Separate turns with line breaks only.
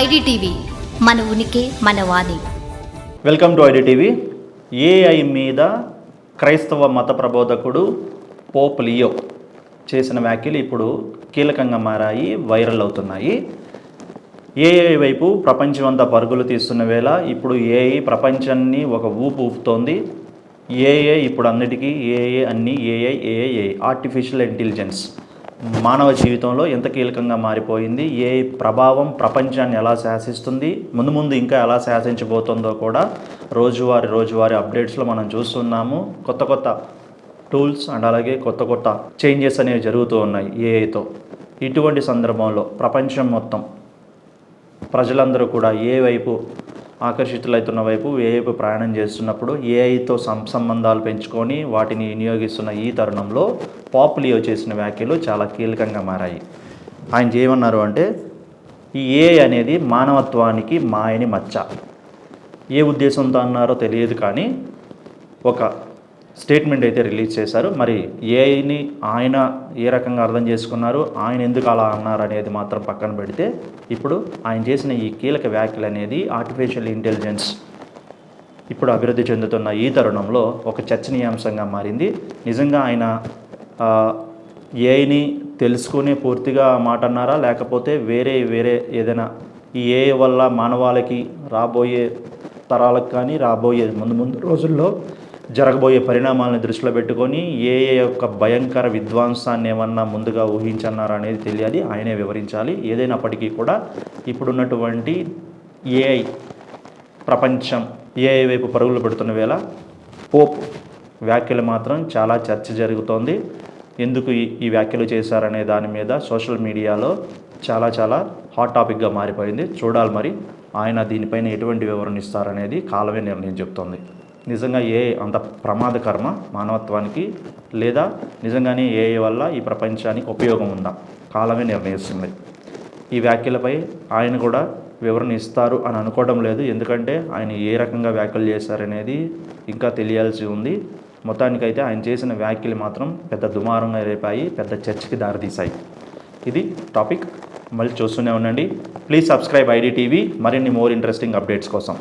IDTV మన ఉనికి మన వాణి.
Welcome to IDTV. ఏఐ మీద క్రైస్తవ మత ప్రబోధకుడు పోప్ లియో చేసిన వ్యాఖ్యలు ఇప్పుడు కీలకంగా మారాయి వైరల్ అవుతున్నాయి. ఏఐ వైపు ప్రపంచమంతా పరుగులు తీస్తున్న వేళ ఇప్పుడు ఏఐ ప్రపంచాన్ని ఒక ఊపు ఊపుతోంది. ఏఐ ఇప్పుడు అన్నిటికీ ఏఐ అన్ని AI AI AI artificial intelligence మానవ జీవితంలో ఎంత కీలకంగా మారిపోయింది ఏ ప్రభావం ప్రపంచాన్ని ఎలా శాసిస్తుంది ముందు ముందు ఇంకా ఎలా శాసించబోతుందో కూడా రోజువారి రోజువారి అప్డేట్స్లో మనం చూస్తున్నాము. కొత్త కొత్త టూల్స్ అండ్ అలాగే కొత్త కొత్త చేంజెస్ అనేవి జరుగుతూ ఉన్నాయి ఏఐతో. ఇటువంటి సందర్భంలో ప్రపంచం మొత్తం ప్రజలందరూ కూడా ఏ వైపు ఆకర్షితులవుతున్న వైపు ఏ ప్రయాణం చేస్తున్నప్పుడు ఏఐతో సం సంబంధాలు పెంచుకొని వాటిని వినియోగిస్తున్న ఈ తరుణంలో పాపులియో చేసిన వ్యాఖ్యలు చాలా కీలకంగా మారాయి. ఆయన ఏమన్నారు అంటే ఈ ఏఐ అనేది మానవత్వానికి మాయని మచ్చ. ఏ ఉద్దేశంతో అన్నారో తెలియదు కానీ ఒక స్టేట్మెంట్ అయితే రిలీజ్ చేశారు. మరి ఏఐని ఆయన ఏ రకంగా అర్థం చేసుకున్నారు? ఆయన ఎందుకు అలా అన్నారు అనేది మాత్రం పక్కన పెడితే ఇప్పుడు ఆయన చేసిన ఈ కీలక వ్యాఖ్యలు అనేది ఆర్టిఫిషియల్ ఇంటెలిజెన్స్ ఇప్పుడు అభివృద్ధి చెందుతున్న ఈ తరుణంలో ఒక చర్చనీయాంశంగా మారింది. నిజంగా ఆయన ఏఐని తెలుసుకునే పూర్తిగా మాట అన్నారా? లేకపోతే వేరే వేరే ఏదైనా ఈ ఏఐ వల్ల మానవాళికి రాబోయే తరాలకు కానీ రాబోయే ముందు ముందు రోజుల్లో జరగబోయే పరిణామాలను దృష్టిలో పెట్టుకొని ఏఐ యొక్క భయంకర విధ్వంసాన్ని ఏమన్నా ముందుగా ఊహించన్నారా అనేది తెలియాలి ఆయనే వివరించాలి. ఏదైనప్పటికీ కూడా ఇప్పుడున్నటువంటి ఏఐ ప్రపంచం ఏఐ వైపు పరుగులు పెడుతున్న వేళ పోప్ వ్యాఖ్యలు మాత్రం చాలా చర్చ జరుగుతోంది. ఎందుకు ఈ ఈ వ్యాఖ్యలు చేశారనే దాని మీద సోషల్ మీడియాలో చాలా చాలా హాట్ టాపిక్గా మారిపోయింది. చూడాలి మరి ఆయన దీనిపైన ఎటువంటి వివరణ ఇస్తారనేది కాలమే నిర్ణయం చెప్తోంది. నిజంగా ఏ అంత ప్రమాదకరమ మానవత్వానికి లేదా నిజంగానే ఏ వల్ల ఈ ప్రపంచానికి ఉపయోగం ఉందా? కాలమే నిర్ణయిస్తుంది. ఈ వ్యాఖ్యలపై ఆయన కూడా వివరణ ఇస్తారు అని అనుకోవడం లేదు. ఎందుకంటే ఆయన ఏ రకంగా వ్యాఖ్యలు చేశారనేది ఇంకా తెలియాల్సి ఉంది. మొత్తానికైతే ఆయన చేసిన వ్యాఖ్యలు మాత్రం పెద్ద దుమారంగా రేపాయి పెద్ద చర్చకి దారితీశాయి. ఇది టాపిక్. మళ్ళీ చూస్తూనే ఉండండి. Please subscribe ID TV. మరిన్ని మోర్ ఇంట్రెస్టింగ్ అప్డేట్స్ కోసం.